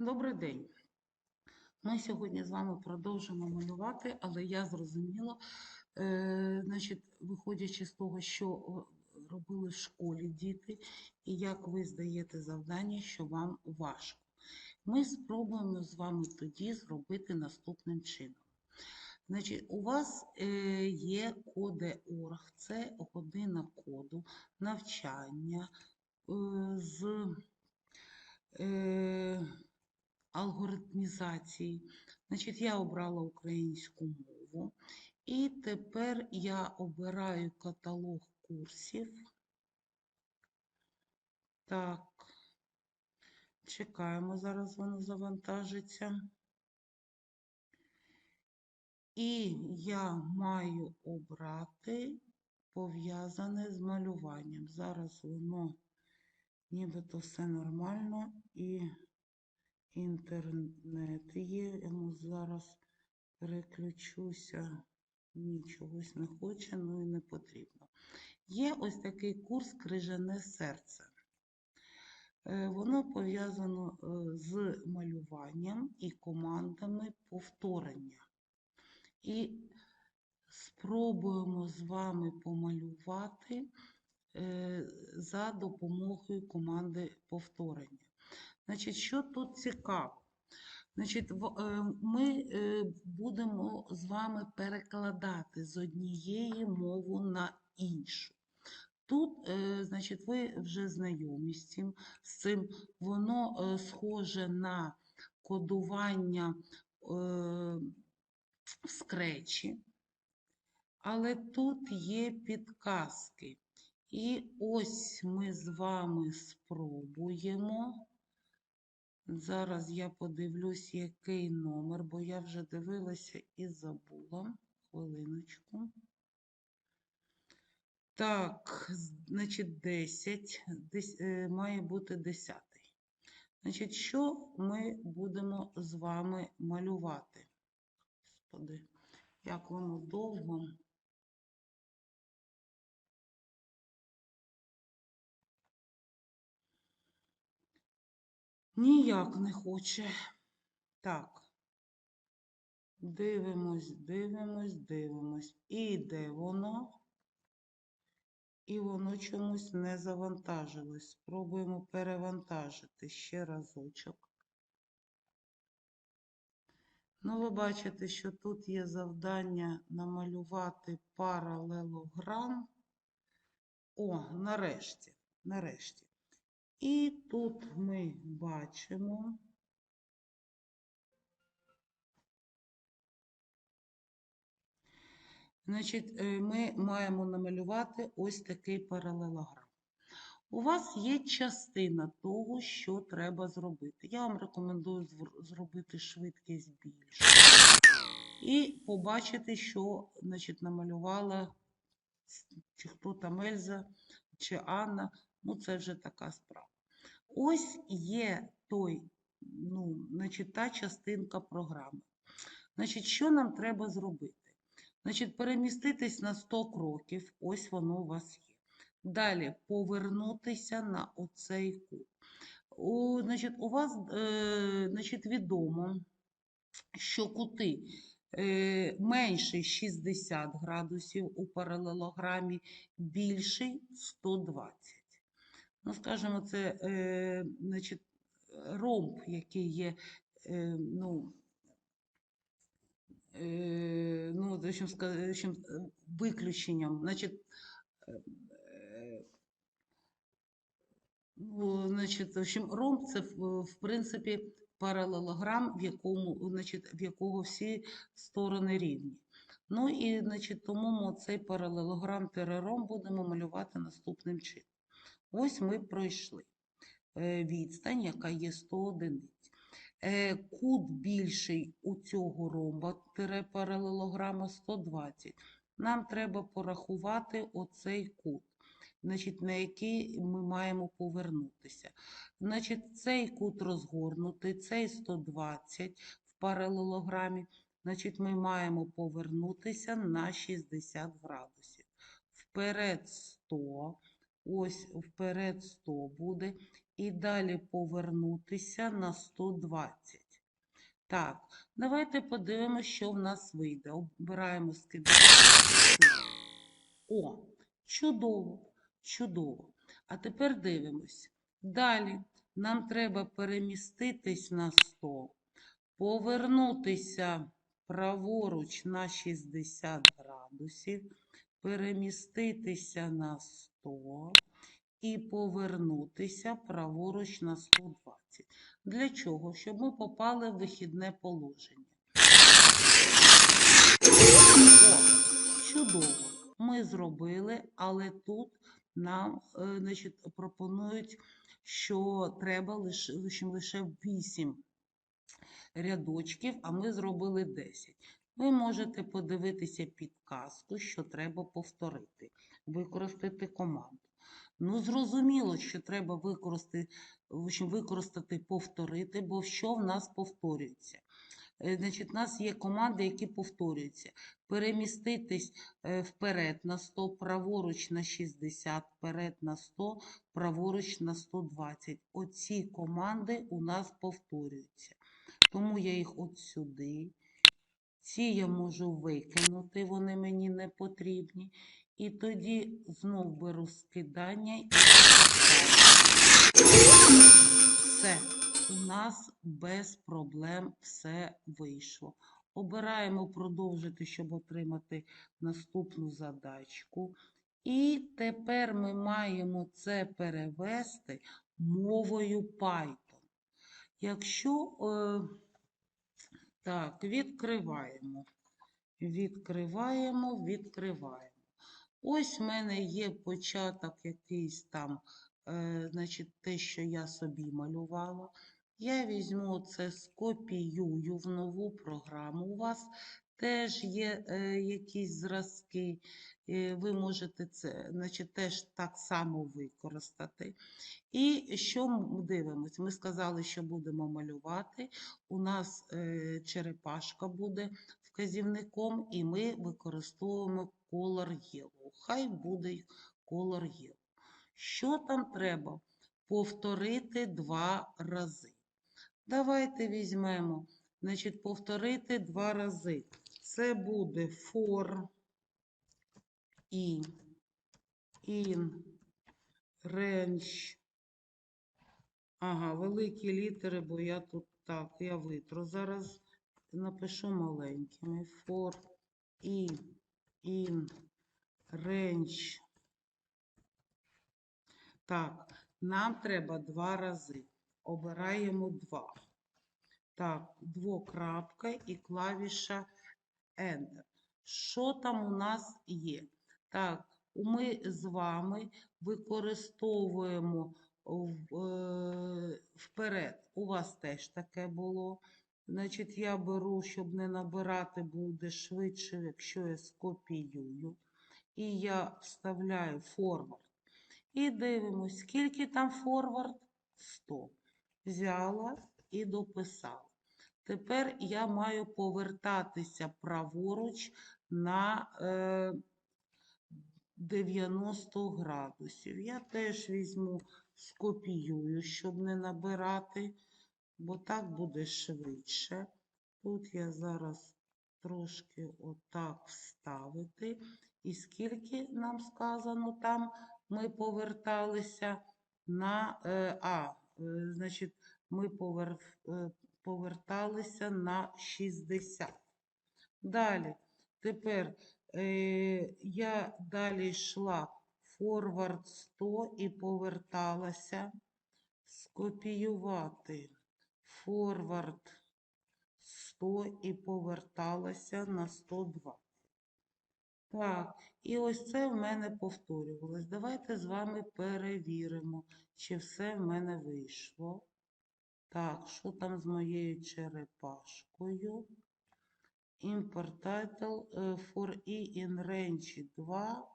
Добрий день. Ми сьогодні з вами продовжимо малювати, але я зрозуміла, е, значить, виходячи з того, що робили в школі діти, і як ви здаєте завдання, що вам важко. Ми спробуємо з вами тоді зробити наступним чином. Значить, у вас е, є коди ОРГ, це година коду, навчання е, з е, алгоритмізації. Значить, я обрала українську мову. І тепер я обираю каталог курсів. Так, чекаємо, зараз воно завантажиться. І я маю обрати пов'язане з малюванням. Зараз воно нібито все нормально і інтернет є. Я йому зараз переключуся. Ні, чогось не хоче, ну і не потрібно. Є ось такий курс Крижане серце. Е, Воно пов'язано е, з малюванням і командами повторення. І спробуємо з вами помалювати е, за допомогою команди повторення. Значить, що тут цікаво? Значить, е, ми е, будемо з вами перекладати з однієї мови на іншу. Тут, е, значить, ви вже знайомі з цим, з цим. воно схоже на кодування в скречі, але тут є підказки. І ось ми з вами спробуємо. Зараз я подивлюсь, який номер, бо я вже дивилася і забула. Хвилиночку. Так, значить, 10. Десь, е, має бути 10. Значить, що ми будемо з вами малювати? Господи, як воно довго. Ніяк не хоче. Так. Дивимось, дивимось, дивимось. І де воно? І воно чомусь не завантажилось. Спробуємо перевантажити ще разочок. Ну, ви бачите, що тут є завдання намалювати паралелограм. О, нарешті, нарешті. І тут ми бачимо. Значить, е, ми маємо намалювати ось такий паралелограм. У вас є частина того, що треба зробити. Я вам рекомендую зробити швидкість більше. І побачити, що значить, намалювала чи хто там Ельза, чи Анна. Ну, це вже така справа. Ось є той, ну, значить, та частинка програми. Значить, що нам треба зробити? Значить, переміститись на 100 кроків, ось воно у вас є. Далі повернутися на оцей кут. У, значить, у вас е, значить, відомо, що кути е, менший 60 градусів у паралелограмі, більший 120. Ну, скажімо, це е, значить, ромб, який є, е, ну, е, ну, общем, е, виключенням. Значить, е, ну, значить, в общем, ромб це в, принципі паралелограм, в якому, значить, в якого всі сторони рівні. Ну і значить, тому ми цей паралелограм ромб будемо малювати наступним чином. Ось ми пройшли е, відстань, яка є 100 одиниць. Е, Кут більший у цього ромба паралелограма 120. Нам треба порахувати оцей кут, значить, на який ми маємо повернутися. Значить, цей кут розгорнутий, цей 120 в паралелограмі. Значить, ми маємо повернутися на 60 градусів. Вперед 100, ось вперед 100 буде. і далі повернутися на 120. Так, давайте подивимося, що в нас вийде. Обираємо скидаємо. О, чудово, чудово. А тепер дивимось. Далі нам треба переміститись на 100, повернутися праворуч на 60 градусів, переміститися на 100 і повернутися праворуч на 120. Для чого? Щоб ми попали в вихідне положення. О, чудово. Ми зробили, але тут нам е, значить, пропонують, що треба лише, лише 8 рядочків, а ми зробили 10. Ви можете подивитися підказку, що треба повторити, використати команду. Ну, зрозуміло, що треба використати, використати повторити, бо що в нас повторюється? Е, Значить, у нас є команди, які повторюються. Переміститись е, вперед на 100, праворуч на 60, вперед на 100, праворуч на 120. Оці команди у нас повторюються. Тому я їх от сюди. Ці я можу викинути, вони мені не потрібні. І тоді знов беру скидання і. Все, у нас без проблем все вийшло. Обираємо продовжити, щоб отримати наступну задачку. І тепер ми маємо це перевести мовою Python. Якщо е, так, відкриваємо. Відкриваємо, відкриваємо. Ось в мене є початок якийсь там, е, значить, те, що я собі малювала. Я візьму це, скопіюю в нову програму. У вас теж є е, якісь зразки. е, ви можете це значить, теж так само використати. І що ми дивимося? Ми сказали, що будемо малювати. У нас е, черепашка буде вказівником, і ми використовуємо Color Yellow. Хай буде Color Yellow. Що там треба? Повторити два рази. Давайте візьмемо, значить, повторити два рази. Це буде for in, in range. Ага, великі літери, бо я тут так, я витру. Зараз напишу маленькими. For in, in range. Так, нам треба два рази. Обираємо два. Так, двокрапка і клавіша Enter. Що там у нас є? Так, ми з вами використовуємо е, вперед. У вас теж таке було. Значить, я беру, щоб не набирати, буде швидше, якщо я скопіюю. І я вставляю форвард. І дивимось, скільки там форвард? 100. Взяла і дописала. Тепер я маю повертатися праворуч на е, 90 градусів. Я теж візьму, скопіюю, щоб не набирати, бо так буде швидше. Тут я зараз трошки отак вставити. І скільки нам сказано там, ми поверталися на е, А, е, значить, ми е, поверталися на 60. Далі, тепер я далі йшла форвард 100 і поверталася. Скопіювати форвард 100 і поверталася на 120. Так, і ось це в мене повторювалось. Давайте з вами перевіримо, чи все в мене вийшло. Так, що там з моєю черепашкою? Import title е, for e in range 2.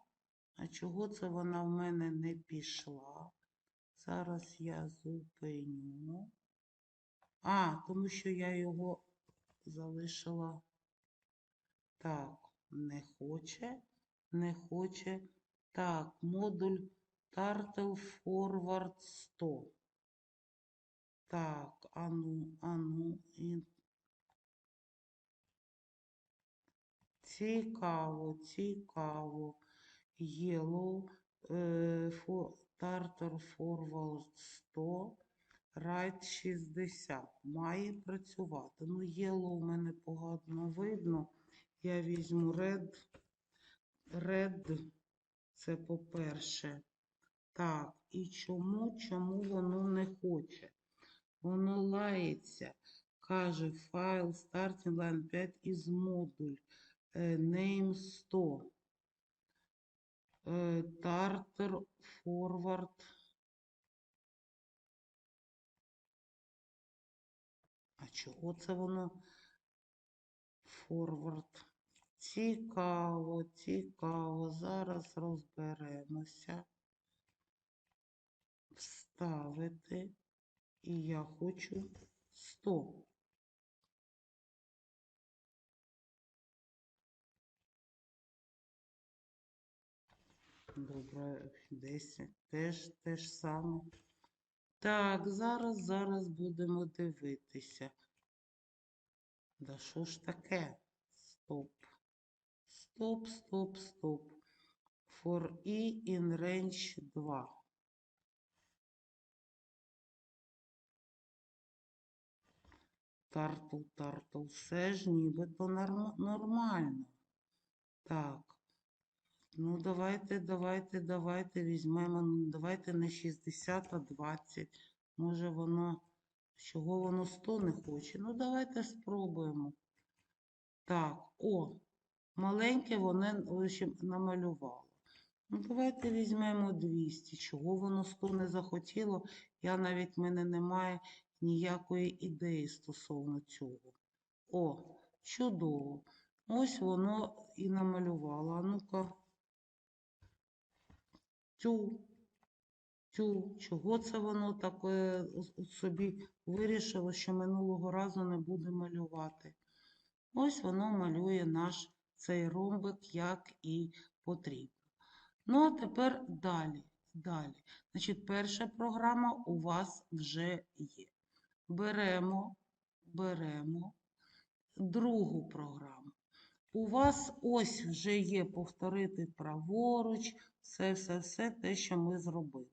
А чого це вона в мене не пішла? Зараз я зупиню. А, тому що я його залишила. Так, не хоче, не хоче. Так, модуль Turtle Forward 100. Так, ану, ану. Цікаво, цікаво. Yellow, е, for, Tartar Forward 100, Right 60. Має працювати. Ну, Yellow у мене погано видно. Я візьму Red. Red, це по-перше. Так, і чому, чому воно не хоче? Воно лається. Каже, файл starting line 5 із модуль. е, Name 100. е, Tartar forward. А чого це воно? Forward. Цікаво, цікаво. Зараз розберемося. Вставити. І я хочу 100. Добре, 10. Теж те ж саме. Так, зараз, зараз будемо дивитися. Да що ж таке? Стоп. Стоп, стоп, стоп. For E in range 2. Тартл, тартл. Все ж нібито норм- нормально. Так. Ну, давайте, давайте, давайте візьмемо. ну, Давайте не 60, а 20. Може воно. Чого воно 100 не хоче? Ну, давайте спробуємо. Так, о, маленьке воно лише намалювало. Ну, давайте візьмемо 200. Чого воно 100 не захотіло? Я навіть в мене немає ніякої ідеї стосовно цього. О, чудово. Ось воно і намалювало. А ну-ка. Тю, тю, чого це воно таке собі вирішило, що минулого разу не буде малювати? Ось воно малює наш цей ромбик, як і потрібно. Ну, а тепер далі. Далі. Значить, перша програма у вас вже є. Беремо, беремо другу програму. У вас ось вже є повторити праворуч, все, все, все те, що ми зробили.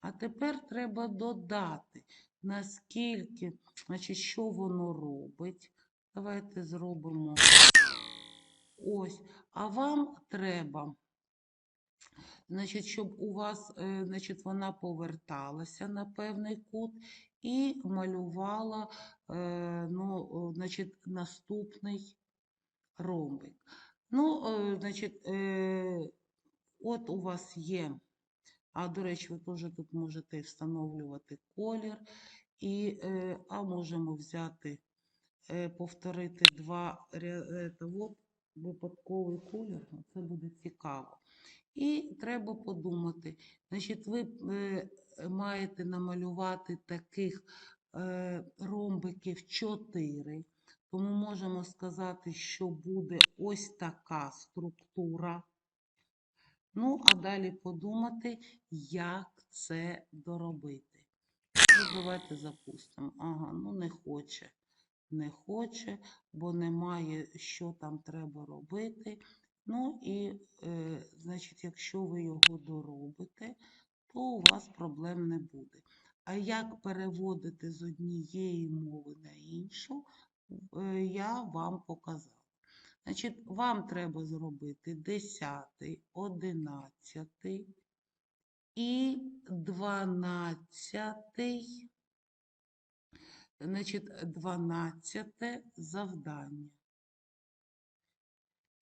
А тепер треба додати, наскільки, значить, що воно робить. Давайте зробимо ось. А вам треба, значить, щоб у вас, е, значить, вона поверталася на певний кут і малювала, е, ну, значить, наступний ромбик. Ну, е, значить, от у вас є, а до речі, ви теж тут можете встановлювати колір, і, а можемо взяти, повторити два от, випадковий колір, це буде цікаво. І треба подумати, значить, ви е, маєте намалювати таких е, ромбиків 4. Тому можемо сказати, що буде ось така структура. Ну, а далі подумати, як це доробити. Ну, давайте запустимо. Ага, ну не хоче. Не хоче, бо немає, що там треба робити. Ну і, е, значить, якщо ви його доробите, то у вас проблем не буде. А як переводити з однієї мови на іншу, е, я вам показала. Значить, вам треба зробити 10, 11 і 12, значить, 12 завдання.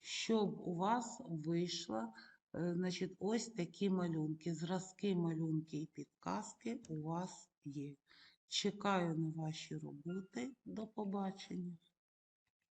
Щоб у вас вийшло, е, значить, ось такі малюнки. Зразки малюнки і підказки у вас є. Чекаю на ваші роботи. До побачення.